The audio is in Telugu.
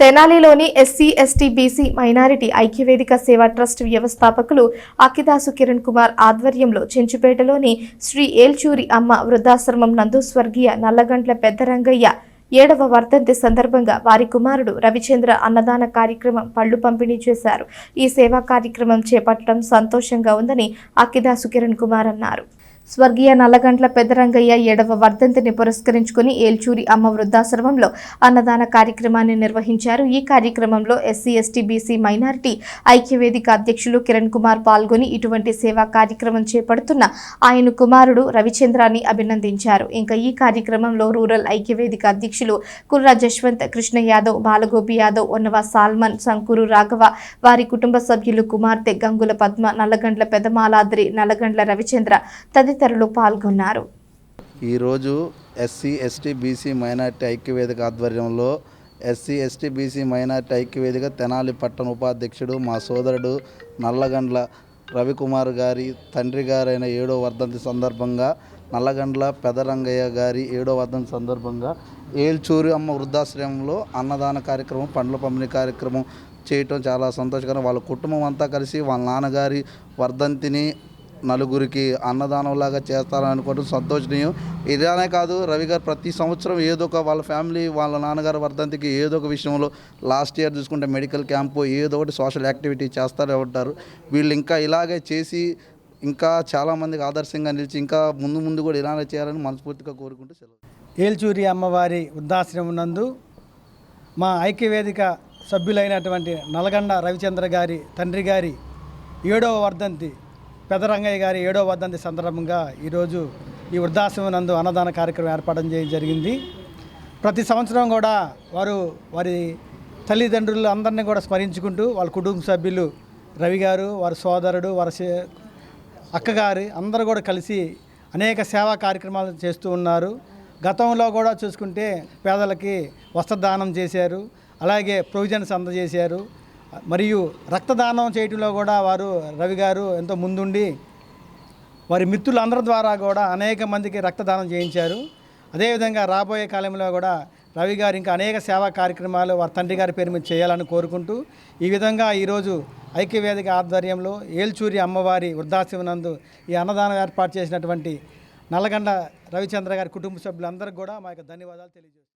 తెనాలిలోని ఎస్సీ ఎస్టీ బీసీ మైనారిటీ ఐక్యవేదిక సేవా ట్రస్ట్ వ్యవస్థాపకులు అక్కిదాసు కిరణ్ కుమార్ ఆధ్వర్యంలో చెంచుపేటలోని శ్రీ ఏల్చూరి అమ్మ వృద్ధాశ్రమం నందు స్వర్గీయ నల్లగంట్ల పెద్దరంగయ్య ఏడవ వర్ధంతి సందర్భంగా వారి కుమారుడు రవిచంద్ర అన్నదాన కార్యక్రమం పళ్ళు పంపిణీ చేశారు. ఈ సేవా కార్యక్రమం చేపట్టడం సంతోషంగా ఉందని అక్కిదాసు కిరణ్ కుమార్ అన్నారు. స్వర్గీయ నల్లగంట్ల పెద్దరంగయ్య ఏడవ వర్ధంతిని పురస్కరించుకుని ఏల్చూరి అమ్మ వృద్ధాశ్రమంలో అన్నదాన కార్యక్రమాన్ని నిర్వహించారు. ఈ కార్యక్రమంలో ఎస్సీ ఎస్టీ బీసీ మైనారిటీ ఐక్యవేదిక అధ్యక్షులు కిరణ్ కుమార్ పాల్గొని ఇటువంటి సేవా కార్యక్రమం చేపడుతున్న ఆయన కుమారుడు రవిచంద్రాన్ని అభినందించారు. ఇంకా ఈ కార్యక్రమంలో రూరల్ ఐక్యవేదిక అధ్యక్షులు కుర్రా జశ్వంత్ కృష్ణ యాదవ్ బాలగోపి యాదవ్ ఉన్నవ సాల్మన్ శంకురు రాఘవ వారి కుటుంబ సభ్యులు కుమార్తె గంగుల పద్మ నల్లగండ్ల పెదమాలాద్రి నల్లగండ్ల రవిచంద్ర తదితరులు పాల్గొన్నారు. ఈరోజు ఎస్సీ ఎస్టీ బీసీ మైనార్టీ ఐక్యవేదిక ఆధ్వర్యంలో ఎస్సీ ఎస్టీ బీసీ మైనార్టీ ఐక్యవేదిక తెనాలి పట్టణ ఉపాధ్యక్షుడు మా సోదరుడు నల్లగండ్ల రవికుమార్ గారి తండ్రి గారైన ఏడో వర్ధంతి సందర్భంగా నల్లగండ్ల పెదరంగయ్య గారి ఏడో వర్ధంతి సందర్భంగా ఏల్చూరి అమ్మ వృద్ధాశ్రమంలో అన్నదాన కార్యక్రమం పండ్ల పంపిణీ కార్యక్రమం చేయటం చాలా సంతోషకరం. వాళ్ళ కుటుంబం అంతా కలిసి వాళ్ళ నాన్నగారి వర్ధంతిని నలుగురికి అన్నదానంలాగా చేస్తారనుకోవడం సంతోషనీయం. ఇలానే కాదు రవి గారు ప్రతి సంవత్సరం ఏదో ఒక వాళ్ళ ఫ్యామిలీ వాళ్ళ నాన్నగారు వర్ధంతికి ఏదో ఒక విషయంలో లాస్ట్ ఇయర్ చూసుకుంటే మెడికల్ క్యాంపు ఏదో ఒకటి సోషల్ యాక్టివిటీ చేస్తారే ఉంటారు వీళ్ళు ఇంకా ఇలాగే చేసి ఇంకా చాలామందికి ఆదర్శంగా నిలిచి ఇంకా ముందు ముందు కూడా ఇలానే చేయాలని మనస్ఫూర్తిగా కోరుకుంటూ సెలవు. ఏల్చూరి అమ్మవారి వృద్ధాశ్రమం నందు మా ఐక్యవేదిక సభ్యులైనటువంటి నల్గండ రవిచంద్ర గారి తండ్రి గారి ఏడవ వర్ధంతి పెదరంగయ్య గారి ఏడవ వర్ధంతి సందర్భంగా ఈరోజు ఈ వృద్ధాశ్రమం నందు అన్నదాన కార్యక్రమం ఏర్పాటు చేయడం జరిగింది. ప్రతి సంవత్సరం కూడా వారు వారి తల్లిదండ్రులు అందరినీ కూడా స్మరించుకుంటూ వాళ్ళ కుటుంబ సభ్యులు రవి గారు వారి సోదరుడు వారి అక్కగారు అందరూ కూడా కలిసి అనేక సేవా కార్యక్రమాలు చేస్తూ ఉన్నారు. గతంలో కూడా చూసుకుంటే పేదలకి వస్త్రదానం చేశారు. అలాగే ప్రొవిజన్స్ అందజేశారు. మరియు రక్తదానం చేయటంలో కూడా వారు రవి గారు ఎంతో ముందుండి వారి మిత్రులందరి ద్వారా కూడా అనేక మందికి రక్తదానం చేయించారు. అదేవిధంగా రాబోయే కాలంలో కూడా రవి గారు ఇంకా అనేక సేవా కార్యక్రమాలు వారి తండ్రి గారి పేరు మీద చేయాలని కోరుకుంటూ ఈ విధంగా ఈరోజు ఐక్యవేదిక ఆధ్వర్యంలో ఏల్చూరి అమ్మవారి వృద్ధాశ్రమనందు ఈ అన్నదానం ఏర్పాటు చేసినటువంటి నల్లగండ రవిచంద్ర గారి కుటుంబ సభ్యులందరికీ కూడా మా యొక్క ధన్యవాదాలు తెలియజేస్తాను